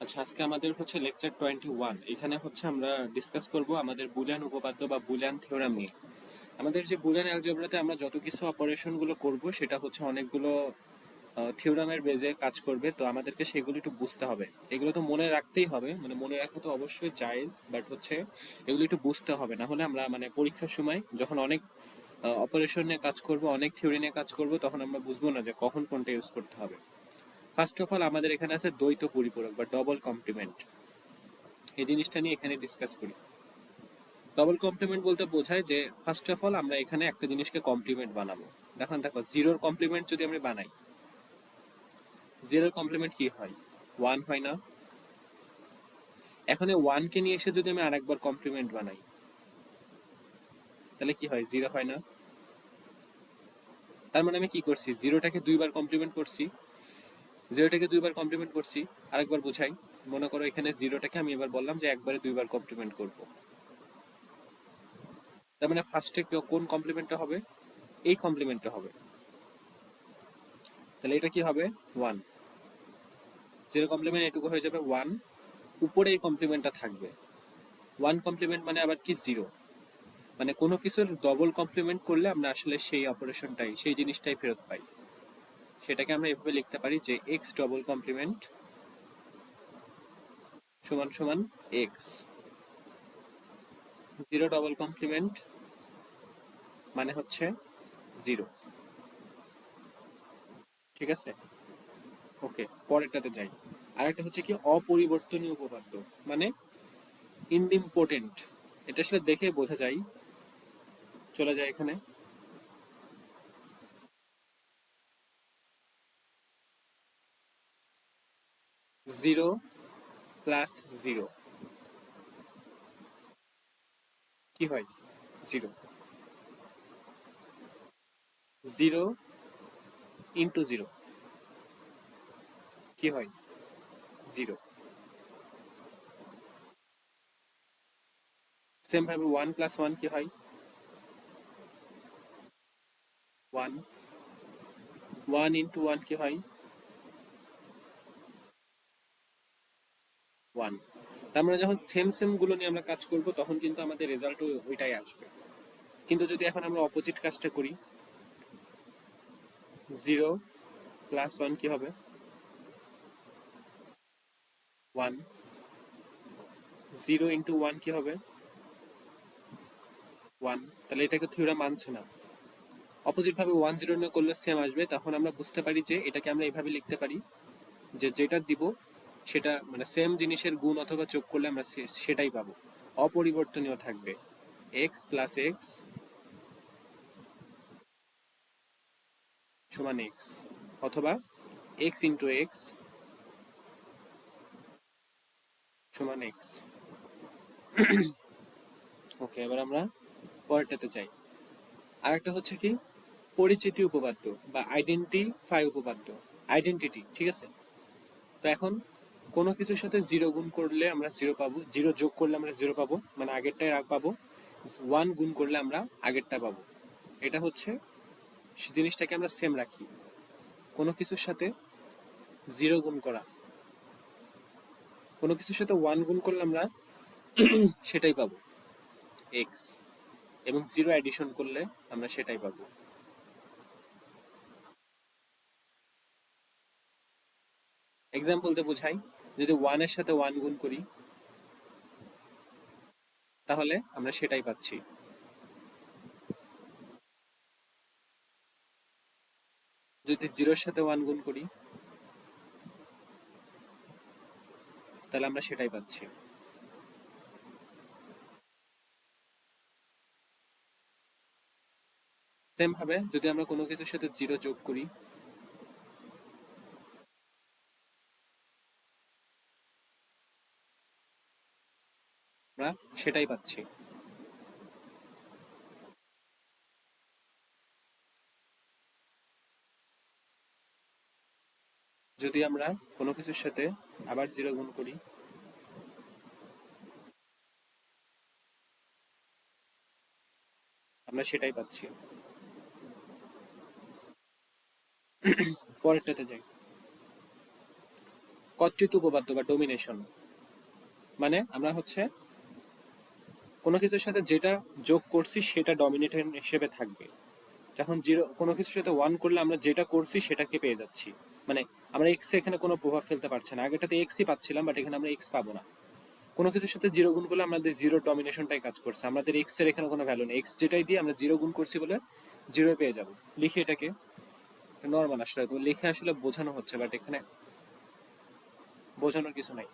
আচ্ছা আজকে আমাদের হচ্ছে লেকচার টোয়েন্টি ওয়ান এখানে হচ্ছে আমরা ডিসকাস করব আমাদের বুলিয়ান উপপাদ্য বা বুলিয়ান থিওরাম নিয়ে। আমাদের যে বুলিয়ান অ্যালজেব্রাতে আমরা যত কিছু অপারেশনগুলো করব, সেটা হচ্ছে অনেকগুলো থিওরামের বেজে কাজ করবে। তো আমাদেরকে সেগুলো একটু বুঝতে হবে। এগুলো তো মনে রাখতেই হবে। মানে মনে রাখা তো অবশ্যই জায়েজ বাট হচ্ছে এগুলো একটু বুঝতে হবে। না হলে আমরা মানে পরীক্ষার সময় যখন অনেক অপারেশন নিয়ে কাজ করব, অনেক থিওরি নিয়ে কাজ করব, তখন আমরা বুঝব না যে কখন কোনটা ইউজ করতে হবে। ফার্স্ট অফ অল আমাদের এখানে আছে দ্বৈত পরিপূরক বা ডবল কমপ্লিমেন্ট এই জিনিসটা নিয়ে এখানে ডিসকাস করি। ডবল কমপ্লিমেন্ট বলতে বোঝায় যে ফার্স্ট অফ অল আমরা এখানে একটা জিনিসকে কমপ্লিমেন্ট বানাবো। দেখুন, দেখো জিরোর কমপ্লিমেন্ট যদি আমরা বানাই জিরোর কমপ্লিমেন্ট কি হয়? ওয়ান হয় না। এখন ওয়ানকে নিয়ে এসে যদি আমি আরেকবার কমপ্লিমেন্ট বানাই, তাহলে কি হয়? জিরো হয় না। তার মানে আমি কি করছি? জিরোটাকে দুইবার কমপ্লিমেন্ট করছি। জিরোটাকে দুইবার কমপ্লিমেন্ট করছি। আরেকবার বোঝাই। মনে করো এখানে জিরোটাকে আমি এবার বললাম যে একবারে দুইবার কমপ্লিমেন্ট করব। তার মানে ফার্স্টে কোন কমপ্লিমেন্টটা হবে? এই কমপ্লিমেন্টটা হবে। তাহলে এটা কি হবে? ওয়ান জিরো কমপ্লিমেন্ট এটুকু হয়ে যাবে ওয়ান উপরে এই কমপ্লিমেন্টটা থাকবে। ওয়ান কমপ্লিমেন্ট মানে আবার কি? জিরো মানে কোনো কিছুর ডবল কমপ্লিমেন্ট করলে আমরা আসলে সেই অপারেশনটাই সেই জিনিসটাই ফেরত পাই। সেটাকে আমরা এভাবে লিখতে পারি যে এক্স ডবল কমপ্লিমেন্ট সমান সমান এক্স জিরো ডবল কমপ্লিমেন্ট মানে হচ্ছে জিরো ঠিক আছে? ওকে, পরেরটাতে যাই। আরেকটা হচ্ছে কি অপরিবর্তনীয় উপপাদ্য মানে ইনডিম্পোর্টেন্ট এটা আসলে দেখে বোঝা যায়। চলে যায় এখানে। Zero plus zero. কি হয়? জিরো। Zero into zero. কি হয়? জিরো। সেম ভাবে ওয়ান প্লাস ওয়ান কি হয়? ওয়ান। ওয়ান ইন্টু ওয়ান কি হয় ওয়ান তার মানে যখন সেম সেমগুলো নিয়ে আমরা কাজ করব, তখন কিন্তু আমাদের রেজাল্ট ওইটাই আসবে। কিন্তু যদি এখন আমরা অপোজিট কাজটা করি জিরো প্লাস ওয়ান কি হবে? ওয়ান জিরো ইন্টু ওয়ান কি হবে? ওয়ান তাহলে এটাকে থিওরা মানছে না। অপোজিট ভাবে ওয়ান জিরো করলে সেম আসবে, তখন আমরা বুঝতে পারি যে এটাকে আমরা এইভাবে লিখতে পারি যে যেটা দিব সেটা মানে সেম জিনিসের গুণ অথবা যোগ করলে আমরা সেটাই পাবো। অপরিবর্তনীয় থাকবে। এক্স প্লাস এক্স সমান এক্স অথবা এক্স ইন্টু এক্স সমান এক্স ওকে এবার আমরা পরেরটাতে যাই। আরেকটা হচ্ছে কি? পরিচিতি উপপাদ্য বা আইডেন্টিফাই উপপাদ্য। আইডেন্টিটি ঠিক আছে? তো এখন কোনো কিছুর সাথে জিরো গুণ করলে আমরা জিরো পাবো জিরো যোগ করলে আমরা জিরো পাবো মানে আগেরটাই রাগ পাবো ওয়ান গুণ করলে আমরা আগেরটা পাবো। এটা হচ্ছে জিনিসটাকে আমরা সেম রাখি। কোনো কিছুর সাথে জিরো গুণ করা। কোনো কিছুর সাথে ওয়ান গুণ করলে আমরা সেটাই পাবো। এক্স এবং জিরো অ্যাডিশন করলে আমরা সেটাই পাবো। এক্সাম্পল দিয়ে বোঝাই। যদি ওয়ানের সাথে ওয়ান গুণ করি, তাহলে আমরা সেটাই পাচ্ছি। যদি জিরোর সাথে ওয়ান গুণ করি, তাহলে আমরা সেটাই পাচ্ছি। সেম ভাবে যদি আমরা কোনো কিছুর সাথে জিরো যোগ করি আমরা সেটাই পাচ্ছি। যদি আমরা কোনো কিছুর সাথে আবার জিরো গুণ করি। আমরা সেটাই পাচ্ছি। পরেরটাতে যাই। কর্তৃত উপপাদ্য বা ডোমিনেশন মানে আমরা হচ্ছে কোনো কিছুর সাথে যেটা যোগ করছি সেটা ডমিনেটর হিসেবে থাকবে। যখন জিরো কোনো কিছুর সাথে ওয়ান করলে আমরা যেটা করছি সেটাকে পেয়ে যাচ্ছি। মানে আমরা এক্স এখানে কোনো প্রভাব ফেলতে পারছি না। আগেটাতে এক্সই পাচ্ছিলাম বাট এখানে আমরা এক্স পাবো না। কোনো কিছুর সাথে জিরো গুণ করলে আমাদের জিরো ডমিনেশনটাই কাজ করছে। আমাদের এক্সের এখানে কোনো ভ্যালু নেই। এক্স যেটাই দিয়ে আমরা জিরো গুণ করছি বলে জিরো পেয়ে যাব। লিখে এটাকে। নর্মাল আসলে। লিখে আসলে বোঝানো হচ্ছে বাট এখানে বোঝানোর কিছু নাই।